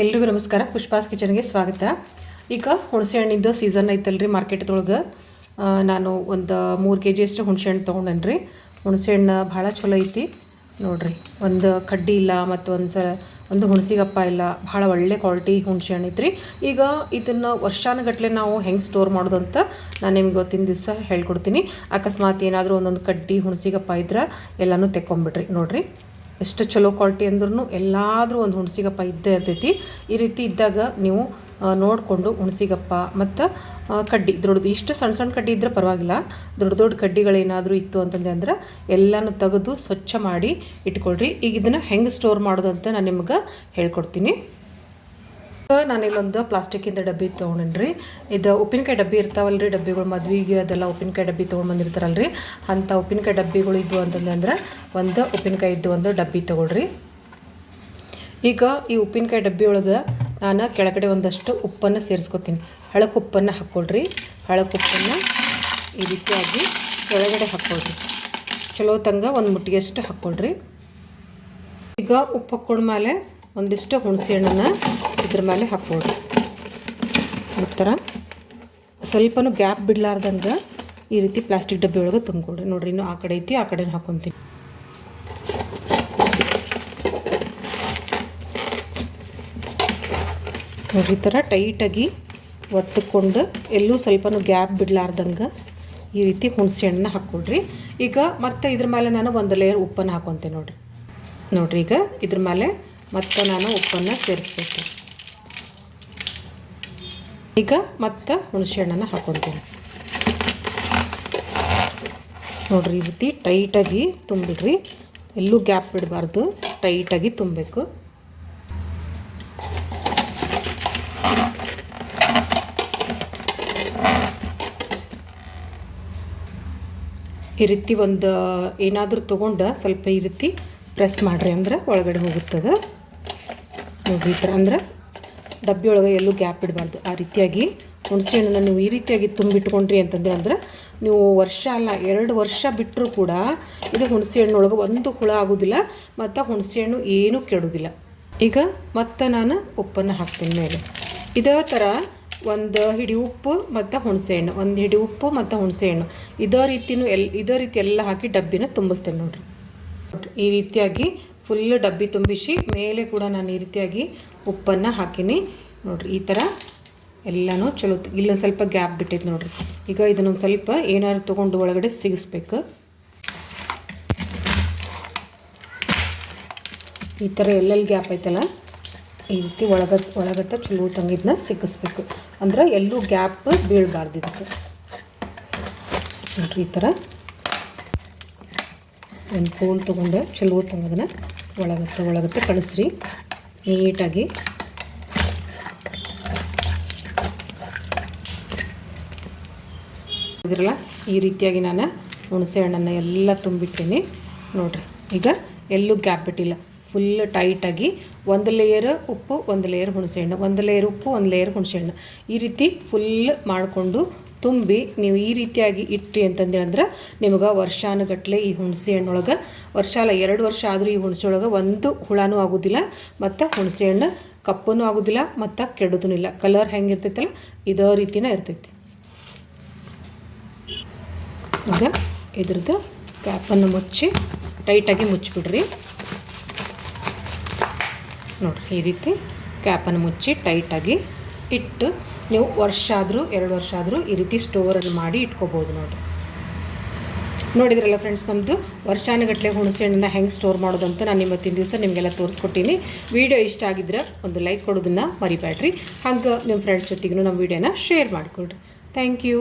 ಎಲ್ರಿಗೂ ನಮಸ್ಕಾರ. ಪುಷ್ಪಾಸ್ ಕಿಚನ್ಗೆ ಸ್ವಾಗತ. ಈಗ ಹುಣಸೆ ಹಣ್ಣಿಂದು ಸೀಸನ್ ಐತಲ್ರಿ ಮಾರ್ಕೆಟ್ದೊಳಗೆ. ನಾನು ಒಂದು ಮೂರು ಕೆ ಜಿ ಅಷ್ಟು ಹುಣಸೆ ಹಣ್ಣು ತೊಗೊಂಡೇನ್ರಿ. ಹುಣಸೆ ಹಣ್ಣು ಭಾಳ ಚಲೋ ಐತಿ. ನೋಡಿರಿ, ಒಂದು ಕಡ್ಡಿ ಇಲ್ಲ ಮತ್ತು ಒಂದು ಸ, ಒಂದು ಹುಣಸಿಗಪ್ಪ ಇಲ್ಲ, ಭಾಳ ಒಳ್ಳೆ ಕ್ವಾಲಿಟಿ ಹುಣಸೆ ಹಣ್ಣು ಐತ್ರಿ. ಈಗ ಇದನ್ನು ವರ್ಷಾನುಗಟ್ಲೆ ನಾವು ಹೆಂಗೆ ಸ್ಟೋರ್ ಮಾಡೋದು ಅಂತ ನಾನು ನಿಮ್ಗೆ ಗೊತ್ತಿನ ದಿವಸ ಹೇಳ್ಕೊಡ್ತೀನಿ. ಅಕಸ್ಮಾತ್ ಏನಾದರೂ ಒಂದೊಂದು ಕಡ್ಡಿ, ಹುಣಸಿಗಪ್ಪ ಇದ್ರೆ ಎಲ್ಲನೂ ತೆಕ್ಕೊಂಬಿಡ್ರಿ. ನೋಡ್ರಿ. ಎಷ್ಟು ಚಲೋ ಕ್ವಾಲಿಟಿ ಅಂದ್ರೂ ಎಲ್ಲಾದರೂ ಒಂದು ಹುಣಸಿಗಪ್ಪ ಇದ್ದೇ ಇರ್ತೈತಿ. ಈ ರೀತಿ ಇದ್ದಾಗ ನೀವು ನೋಡಿಕೊಂಡು ಹುಣಸಿಗಪ್ಪ ಮತ್ತು ಕಡ್ಡಿ ದೊಡ್ಡದು ಇಷ್ಟು ಸಣ್ಣ ಸಣ್ಣ ಕಡ್ಡಿ ಇದ್ದರೆ ಪರವಾಗಿಲ್ಲ. ದೊಡ್ಡ ದೊಡ್ಡ ಕಡ್ಡಿಗಳೇನಾದರೂ ಇತ್ತು ಅಂತಂದೆ ಅಂದ್ರೆ ಎಲ್ಲನೂ ತೆಗೆದು ಸ್ವಚ್ಛ ಮಾಡಿ ಇಟ್ಕೊಳ್ರಿ. ಈಗ ಇದನ್ನು ಹೆಂಗೆ ಸ್ಟೋರ್ ಮಾಡೋದು ಅಂತ ನಾನು ನಿಮ್ಗೆ ಹೇಳ್ಕೊಡ್ತೀನಿ. ನಾನು ಇಲ್ಲೊಂದು ಪ್ಲಾಸ್ಟಿಕ್ಕಿಂದ ಡಬ್ಬಿ ತೊಗೊಂಡ್ರಿ ಇದು ಉಪ್ಪಿನಕಾಯಿ ಡಬ್ಬಿ ಇರ್ತಾವಲ್ರಿ, ಡಬ್ಬಿಗಳು ಮದ್ವೆಗೆ ಅದೆಲ್ಲ ಉಪ್ಪಿನಕಾಯಿ ಡಬ್ಬಿ ತೊಗೊಂಡು ಬಂದಿರ್ತಾರಲ್ರಿ. ಅಂಥ ಉಪ್ಪಿನಕಾಯಿ ಡಬ್ಬಿಗಳು ಇದ್ವು ಅಂತಂದ್ರೆ ಒಂದು ಉಪ್ಪಿನಕಾಯಿ ಇದ್ದು ಒಂದು ಡಬ್ಬಿ ತೊಗೊಳ್ರಿ. ಈಗ ಈ ಉಪ್ಪಿನಕಾಯಿ ಡಬ್ಬಿ ಒಳಗೆ ನಾನು ಕೆಳಗಡೆ ಒಂದಷ್ಟು ಉಪ್ಪನ್ನು ಸೇರಿಸ್ಕೊತೀನಿ. ಹಳಕ್ಕೆ ಉಪ್ಪನ್ನು ಹಾಕ್ಕೊಳ್ರಿ ಹಳಕ್ಕೆ ಉಪ್ಪನ್ನು ಈ ರೀತಿಯಾಗಿ ಕೆಳಗಡೆ ಹಾಕ್ಕೊಳ್ರಿ ಚಲೋ ತಂಗ ಒಂದು ಮುಟ್ಟಿಗೆಷ್ಟು ಹಾಕ್ಕೊಳ್ರಿ ಈಗ ಉಪ್ಪು ಹಾಕ್ಕೊಂಡ್ಮೇಲೆ ಒಂದಿಷ್ಟು ಹುಣಸೆ ಹಣ್ಣನ್ನು ಇದ್ರ ಮೇಲೆ ಹಾಕ್ಬೋದು. ಈ ಥರ. ಸ್ವಲ್ಪನೂ ಗ್ಯಾಪ್ ಬಿಡ್ಲಾರ್ದಂಗೆ ಈ ರೀತಿ ಪ್ಲಾಸ್ಟಿಕ್ ಡಬ್ಬಿ ಒಳಗೆ ತುಂಬಿಕೊಡಿ. ನೋಡ್ರಿ, ಇನ್ನು ಆ ಕಡೆ ಐತಿ, ಆ ಕಡೆ ಹಾಕ್ಕೊಂತೀನಿ ನೋಡ್ರಿ, ಈ ಥರ ಟೈಟಾಗಿ ಒತ್ತುಕೊಂಡು ಎಲ್ಲೂ ಸ್ವಲ್ಪನೂ ಗ್ಯಾಪ್ ಬಿಡ್ಲಾರ್ದಂಗೆ ಈ ರೀತಿ ಹುಣಸೆ ಹಣ್ಣನ್ನ ಹಾಕ್ಕೊಡ್ರಿ. ಈಗ ಮತ್ತೆ ಇದ್ರ ಮೇಲೆ ನಾನು ಒಂದು ಲೇಯರ್ ಉಪ್ಪನ್ನು ಹಾಕ್ಕೊತೀನಿ ನೋಡ್ರಿ. ನೋಡ್ರಿ, ಈಗ ಇದ್ರ ಮೇಲೆ ಮತ್ತೆ ನಾನು ಉಪ್ಪನ್ನು ಸೇರಿಸ್ಬೇಕು. ಈಗ ಮತ್ತೆ ಹುಣಸೆ ಹಣ್ಣನ್ನು ಹಾಕೊಳ್ತೀನಿ ನೋಡ್ರಿ, ಈ ರೀತಿ ಟೈಟಾಗಿ ತುಂಬಿಡ್ರಿ. ಎಲ್ಲೂ ಗ್ಯಾಪ್ ಬಿಡಬಾರ್ದು. ಟೈಟಾಗಿ ತುಂಬಬೇಕು. ಈ ರೀತಿ ಒಂದು ಏನಾದರೂ ತೊಗೊಂಡು ಸ್ವಲ್ಪ ಈ ರೀತಿ ಪ್ರೆಸ್ ಮಾಡಿರಿ ಅಂದ್ರೆ ಒಳಗಡೆ ಹೋಗುತ್ತದೆ. ನೋಡಿರಿ, ಈ ಥರ ಅಂದ್ರೆ ಡಬ್ಬಿ ಒಳಗೆ ಎಲ್ಲೂ ಗ್ಯಾಪ್ ಇಡಬಾರ್ದು. ಆ ರೀತಿಯಾಗಿ ಹುಣಸೆ ಹಣ್ಣನ್ನು ನೀವು ಈ ರೀತಿಯಾಗಿ ತುಂಬಿಟ್ಕೊಂಡ್ರಿ ಅಂತಂದ್ರೆ ಅಂದ್ರೆ ನೀವು ವರ್ಷ ಅಲ್ಲ, ಎರಡು ವರ್ಷ ಬಿಟ್ಟರೂ ಕೂಡ ಇದು ಹುಣಸೆ ಹಣ್ಣೊಳಗೆ ಒಂದು ಹುಳ ಆಗೋದಿಲ್ಲ, ಮತ್ತು ಹುಣಸೆ ಹಣ್ಣು ಏನೂ ಕೆಡೋದಿಲ್ಲ. ಈಗ ಮತ್ತೆ ನಾನು ಉಪ್ಪನ್ನು ಹಾಕ್ತೀನಿ ಮೇಲೆ. ಇದೇ ಥರ ಒಂದು ಹಿಡಿ ಉಪ್ಪು ಮತ್ತು ಹುಣಸೆ ಹಣ್ಣು, ಒಂದು ಹಿಡಿ ಉಪ್ಪು ಮತ್ತು ಹುಣಸೆ ಹಣ್ಣು. ಇದೇ ರೀತಿಯೂ ಎಲ್, ಇದೇ ರೀತಿ ಎಲ್ಲ ಹಾಕಿ ಡಬ್ಬಿನ ತುಂಬಿಸ್ತೇನೆ ನೋಡಿರಿ. ಈ ರೀತಿಯಾಗಿ ಫುಲ್ ಡಬ್ಬಿ ತುಂಬಿಸಿ ಮೇಲೆ ಕೂಡ ನಾನು ಈ ರೀತಿಯಾಗಿ ಉಪ್ಪನ್ನು ಹಾಕೀನಿ. ನೋಡಿರಿ, ಈ ಥರ ಎಲ್ಲನೂ ಚಲೋ ಇಲ್ಲೊಂದು ಸ್ವಲ್ಪ ಗ್ಯಾಪ್ ಬಿಟ್ಟೈತೆ ನೋಡಿರಿ. ಈಗ ಇದನ್ನೊಂದು ಸ್ವಲ್ಪ ಏನಾದ್ರು ತೊಗೊಂಡು ಒಳಗಡೆ ಸಿಗಿಸ್ಬೇಕು. ಈ ಥರ ಎಲ್ಲೆಲ್ಲಿ ಗ್ಯಾಪ್ ಐತಲ್ಲ, ಈ ರೀತಿ ಒಳಗ, ಒಳಗತ್ತ ಚಲೋ ತಂಗಿದ್ನ ಸಿಕ್ಕಿಸ್ಬೇಕು. ಅಂದ್ರೆ ಎಲ್ಲೂ ಗ್ಯಾಪ್ ಬೀಳಬಾರ್ದು ಇದಕ್ಕೆ. ನೋಡ್ರಿ, ಈ ಥರ ಒಂದು ಕೋಲ್ ತೊಗೊಂಡು, ಚಲೋ ತಂಗದನ್ನ ಒಳಗತ್ತೆ ಒಳಗತ್ತೆ ಕಳಿಸ್ರಿ. ನೀಟಾಗಿ. ಇದ್ರಲ್ಲ ಈ ರೀತಿಯಾಗಿ ನಾನು ಹುಣಸೆ ಹಣ್ಣನ್ನು ಎಲ್ಲ ತುಂಬಿಟ್ಟೀನಿ. ನೋಡ್ರಿ, ಈಗ ಎಲ್ಲೂ ಗ್ಯಾಪ್ ಬಿಟ್ಟಿಲ್ಲ. ಫುಲ್ ಟೈಟಾಗಿ ಒಂದು ಲೇಯರ್ ಉಪ್ಪು, ಒಂದು ಲೇಯರ್ ಹುಣಸೆ ಹಣ್ಣು, ಒಂದು ಲೇಯರ್ ಉಪ್ಪು, ಒಂದು ಲೇಯರ್ ಹುಣಸೆ ಹಣ್ಣು. ಈ ರೀತಿ ಫುಲ್ ಮಾಡಿಕೊಂಡು ತುಂಬಿ ನೀವು ಈ ರೀತಿಯಾಗಿ ಇಟ್ರಿ ಅಂತಂದೇಳಂದ್ರೆ ನಿಮಗೆ ವರ್ಷಾನುಗಟ್ಲೆ ಈ ಹುಣಸೆ ಹಣ್ಣೊಳಗೆ ವರ್ಷ ಅಲ್ಲ ಎರಡು ವರ್ಷ ಆದರೂ ಈ ಹುಣಸೆ ಒಳಗೆ ಒಂದು ಹುಳನೂ ಆಗೋದಿಲ್ಲ, ಮತ್ತು ಹುಣಸೆ ಹಣ್ಣು ಕಪ್ಪನೂ ಆಗೋದಿಲ್ಲ, ಮತ್ತು ಕೆಡೋದೂ ಇಲ್ಲ. ಕಲರ್ ಹೆಂಗಿರ್ತೈತಲ್ಲ ಇದೇ ರೀತಿನೇ ಇರ್ತೈತಿ. ಈಗ ಇದ್ರದ್ದು ಕ್ಯಾಪನ್ನು ಮುಚ್ಚಿ ಟೈಟಾಗಿ ಮುಚ್ಚಿಬಿಡ್ರಿ. ನೋಡಿರಿ, ಈ ರೀತಿ ಕ್ಯಾಪನ್ನು ಮುಚ್ಚಿ ಟೈಟಾಗಿ ಇಟ್ಟು ನೀವು ವರ್ಷ ಆದರೂ ಎರಡು ವರ್ಷ ಆದರೂ ಈ ರೀತಿ ಸ್ಟೋರಲ್ಲಿ ಮಾಡಿ ಇಟ್ಕೋಬೋದು ನೋಡಿರಿ. ನೋಡಿದ್ರಲ್ಲ ಫ್ರೆಂಡ್ಸ್ ನಮ್ಮದು ವರ್ಷಾನುಗಟ್ಟಲೆ ಹುಣಸೆ ಹಣ್ಣನ್ನ ಹೆಂಗೆ ಸ್ಟೋರ್ ಮಾಡೋದು ಅಂತ ನಾನು ಇವತ್ತಿನ ದಿವಸ ನಿಮಗೆಲ್ಲ ತೋರಿಸ್ಕೊಟ್ಟೀನಿ. ವಿಡಿಯೋ ಇಷ್ಟ ಆಗಿದ್ರೆ ಒಂದು ಲೈಕ್ ಕೊಡೋದನ್ನು ಮರಿಬೇಡ್ರಿ ಹಾಗೆ ನಿಮ್ಮ ಫ್ರೆಂಡ್ಸ್ ಜೊತೆಗೂ ನಮ್ಮ ವಿಡಿಯೋನ ಶೇರ್ ಮಾಡಿಕೊಡ್ರಿ ಥ್ಯಾಂಕ್ ಯು